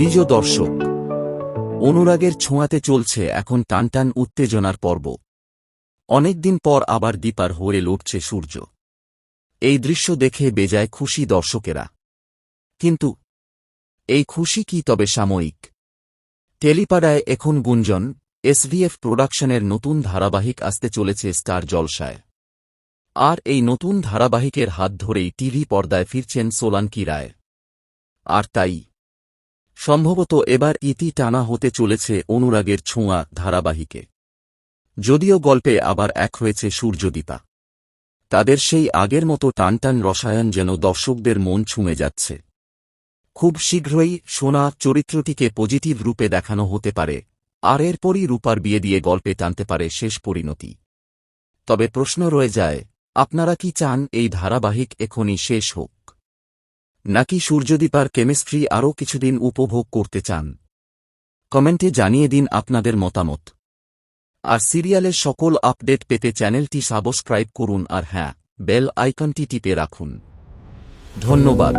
প্রিয় দর্শক অনুরাগের ছোঁয়াতে চলছে এখন টানটান উত্তেজনার পর্ব। অনেকদিন পর আবার দীপার হয়ে লড়ছে সূর্য। এই দৃশ্য দেখে বেজায় খুশি দর্শকেরা। কিন্তু, এই খুশি কি তবে সাময়িক? টেলিপাড়ায় এখন গুঞ্জন, এসভিএফ প্রোডাকশনের নতুন ধারাবাহিক আসতে চলেছে স্টার জলসায়। আর এই নতুন ধারাবাহিকের হাত ধরেই টিভি পর্দায় ফিরছেন সোলানকি রায়। আর তাই সম্ভবত এবার ইতি টানা হতে চলেছে অনুরাগের ছোঁয়া ধারাবাহিকে। যদিও গল্পে আবার এক হয়েছে সূর্যদীপা। তাদের সেই আগের মতো টানটান রসায়ন যেন দর্শকদের মন ছুঁয়ে যাচ্ছে। খুব শীঘ্রই সোনা চরিত্রটিকে পজিটিভ রূপে দেখানো হতে পারে, আর এরপরই রূপার বিয়ে দিয়ে গল্পে টানতে পারে শেষ পরিণতি। তবে প্রশ্ন রয়ে যায়, আপনারা কি চান এই ধারাবাহিক এখনই শেষ হোক? নাকি সূর্যদীপার কেমিস্ট্রি আরও কিছুদিন উপভোগ করতে চান? কমেন্টে জানিয়ে দিন আপনাদের মতামত। আর সিরিয়ালের সকল আপডেট পেতে চ্যানেলটি সাবস্ক্রাইব করুন আর হ্যাঁ বেল আইকনটি টিপে রাখুন। ধন্যবাদ।